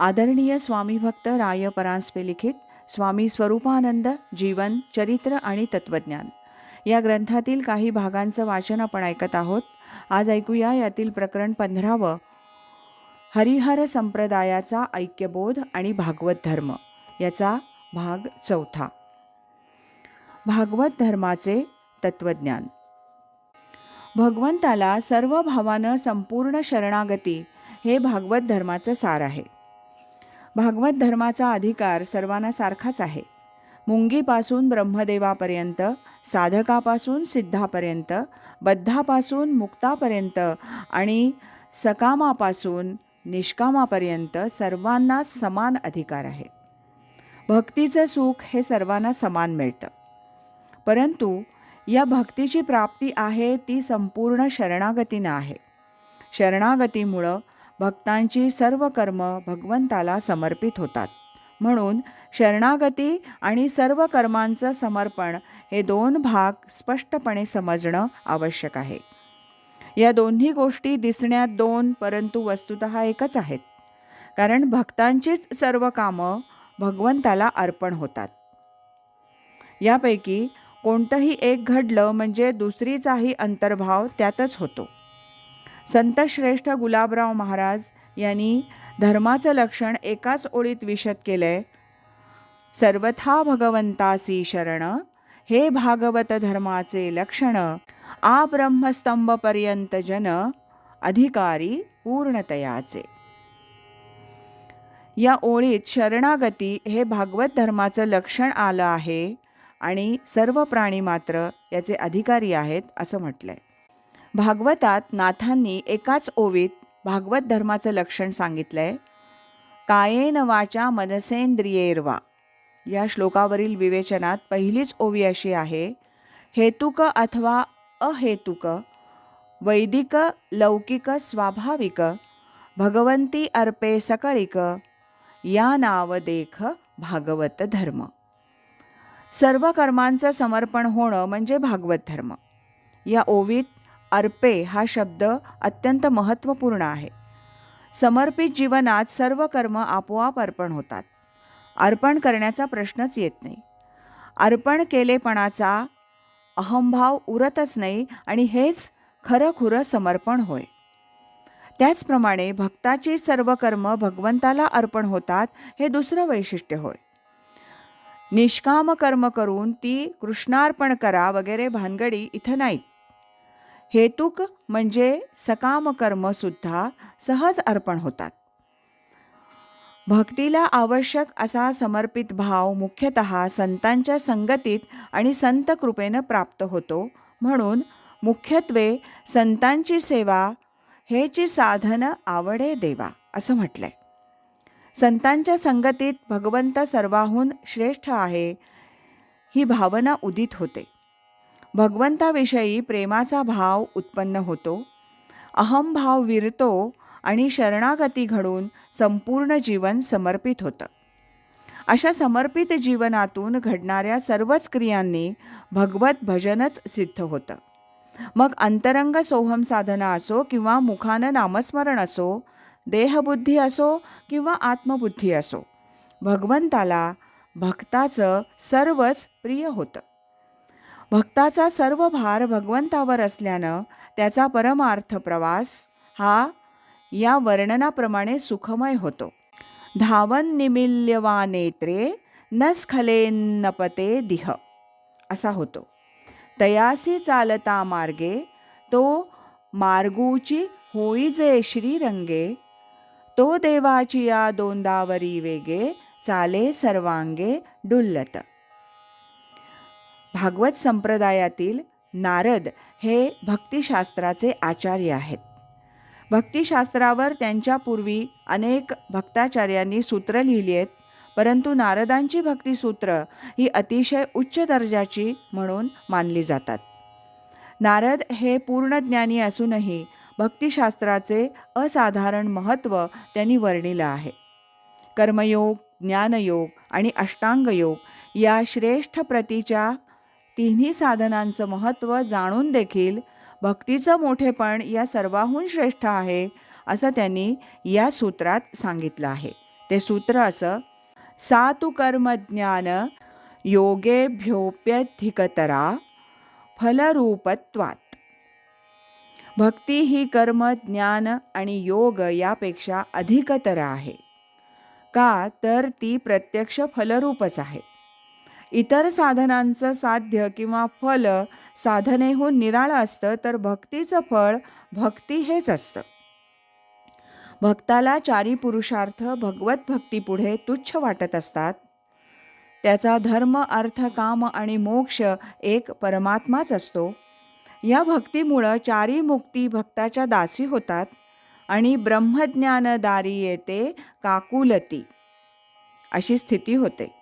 आदरणीय स्वामी भक्त राय परांजपे लिखित स्वामी स्वरूपानंद जीवन चरित्र आणि तत्वज्ञान. या ग्रंथातील काही भागांचं वाचन आपण ऐकत आहोत. आज ऐकूया यातील प्रकरण पंधरावं. हरिहर संप्रदायाचा ऐक्यबोध आणि भागवत धर्म. याचा भाग चौथा. भागवत धर्माचे तत्वज्ञान. भगवंताला सर्व भावानं संपूर्ण शरणागती हे भागवत धर्माचं सार आहे. भागवत धर्माचा अधिकार सर्वांना सारखाच आहे. मुंगीपासून ब्रह्मदेवापर्यंत साधकापासून सिद्धापर्यंत बद्धापासून मुक्तापर्यंत आणि सकामापासून निष्कामापर्यंत सर्वांना समान अधिकार आहे भक्तीचं सुख हे सर्वांना समान मिळतं. परंतु या भक्तीची प्राप्ती आहे ती संपूर्ण शरणागतीनं आहे. शरणागतीमुळं भक्तांची सर्व कर्म भगवंताला समर्पित होतात. म्हणून शरणागती आणि सर्व कर्मांचं समर्पण हे दोन भाग स्पष्टपणे समजणं आवश्यक आहे. या दोन्ही गोष्टी दिसण्यात दोन परंतु वस्तुत एकच आहेत. कारण भक्तांचीच सर्व कामं भगवंताला अर्पण होतात. यापैकी कोणतंही एक घडलं म्हणजे दुसरीचाही अंतर्भाव त्यातच होतो. संतश्रेष्ठ गुलाबराव महाराज यांनी धर्माचं लक्षण एकाच ओळीत विशद केलंय. सर्वथा भगवंतासी शरण हे भागवत धर्माचे लक्षण आ ब्रह्मस्तंभपर्यंत जन अधिकारी पूर्णतयाचे. या ओळीत शरणागती हे भागवत धर्माचं लक्षण आलं आहे आणि सर्व प्राणी मात्र याचे अधिकारी आहेत असं म्हटलंय. भागवतात नाथांनी एकाच ओवीत भागवत धर्माचं लक्षण सांगितलंय. कायेन वाचा मनसेंद्रियेर्वा. या श्लोकावरील विवेचनात पहिलीच ओवी अशी आहे हेतुक अथवा अहेतुक वैदिक लौकिक स्वाभाविक भगवंती अर्पे सकळिक या नाव देख भागवत धर्म. सर्व कर्मांचं समर्पण होणं म्हणजे भागवत धर्म. या ओवीत अर्पे हा शब्द अत्यंत महत्त्वपूर्ण आहे. समर्पित जीवनात सर्व कर्म आपोआप अर्पण होतात. अर्पण करण्याचा प्रश्नच येत नाही. अर्पण केलेपणाचा अहंभाव उरतच नाही आणि हेच खरं खुरं समर्पण होय. त्याचप्रमाणे भक्ताची सर्व कर्म भगवंताला अर्पण होतात हे दुसरं वैशिष्ट्य होय. निष्काम कर्म करून ती कृष्णार्पण करा वगैरे भानगडी इथं नाहीत. हेतुक म्हणजे सकाम कर्मसुद्धा सहज अर्पण होतात. भक्तीला आवश्यक असा समर्पित भाव मुख्यतः संतांच्या संगतीत आणि संत कृपेनं प्राप्त होतो म्हणून मुख्यत्वे संतांची सेवा हेची साधनं आवडे देवा असं म्हटलंय. संतांच्या संगतीत भगवंत सर्वाहून श्रेष्ठ आहे ही भावना उदित होते. भगवंताविषयी प्रेमाचा भाव उत्पन्न होतो. अहमभाव विरतो आणि शरणागती घडून संपूर्ण जीवन समर्पित होतं. अशा समर्पित जीवनातून घडणाऱ्या सर्वच क्रियांनी भगवत भजनच सिद्ध होतं. मग अंतरंग सोहम साधना असो किंवा मुखानं नामस्मरण असो देहबुद्धी असो किंवा आत्मबुद्धी असो भगवंताला भक्ताचं सर्वच प्रिय होतं. भक्ताचा सर्व भार भगवंतावर असल्यानं त्याचा परमार्थ प्रवास हा या वर्णनाप्रमाणे सुखमय होतो. धावन निमिल्यवा नेत्रे न स्खलेन्नपते दिह. असा होतो. तयासी चालता मार्गे तो मार्गूची होईजे श्रीरंगे तो देवाची या दोंदावरी वेगे चाले सर्वांगे डुल्लत भागवत संप्रदायातील नारद हे भक्तिशास्त्राचे आचार्य आहेत. भक्तिशास्त्रावर त्यांच्यापूर्वी अनेक भक्ताचार्यांनी सूत्र लिहिली आहेत परंतु नारदांची भक्तिसूत्र ही अतिशय उच्च दर्जाची म्हणून मानली जातात. नारद हे पूर्णज्ञानी असूनही भक्तिशास्त्राचे असाधारण महत्त्व त्यांनी वर्णिलं आहे. कर्मयोग ज्ञानयोग आणि अष्टांगयोग या श्रेष्ठ प्रतीच्या तिन्ही साधनांचं महत्त्व जाणून देखील भक्तीचं मोठेपण या सर्वाहून श्रेष्ठ आहे असं त्यांनी या सूत्रात सांगितलं आहे. ते सूत्र असं सा तु कर्मज्ञान योगेभ्योप्यधिकतरा फलरूपत्वात. भक्ती ही कर्म ज्ञान आणि योग यापेक्षा अधिकतर आहे. का तर ती प्रत्यक्ष फलरूपच आहे. इतर साधनांचं साध्य किंवा फल साधनेहून निराळं असतं तर भक्तीचं फळ भक्ती हेच असतं. भक्ताला चारी पुरुषार्थ भगवत भक्तीपुढे तुच्छ वाटत असतात. त्याचा धर्म अर्थ काम आणि मोक्ष एक परमात्माच असतो. या भक्तीमुळं चारी मुक्ती भक्ताच्या दासी होतात आणि ब्रह्मज्ञानदारी येते काकुलती अशी स्थिती होते.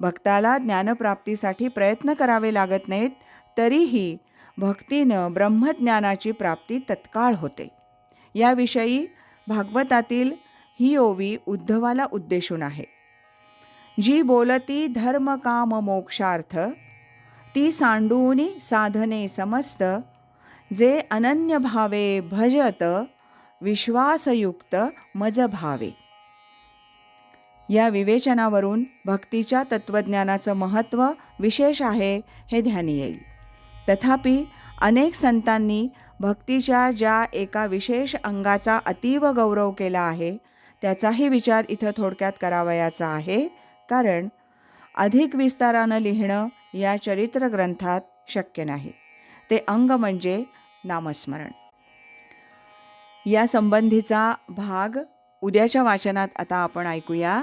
भक्ताला ज्ञानप्राप्तीसाठी प्रयत्न करावे लागत नाहीत तरीही भक्तीनं ब्रह्मज्ञानाची प्राप्ती तत्काळ होते. याविषयी भागवतातील ही ओवी उद्धवाला उद्देशून आहे. जी बोलती धर्म काम मोक्षार्थ ती सांडूनी साधने समस्त जे अनन्य भावे भजत विश्वासयुक्त मज भावे या विवेचनावरून भक्तीच्या तत्त्वज्ञानाचं महत्त्व विशेष आहे हे ध्यानी येईल. तथापि अनेक संतांनी भक्तीच्या ज्या एका विशेष अंगाचा अतीव गौरव केला आहे त्याचाही विचार इथं थोडक्यात करावयाचा आहे कारण अधिक विस्तारानं लिहिणं या चरित्र ग्रंथात शक्य नाही. ते अंग म्हणजे नामस्मरण. या संबंधीचा भाग उद्याच्या वाचनात आता आपण ऐकूया.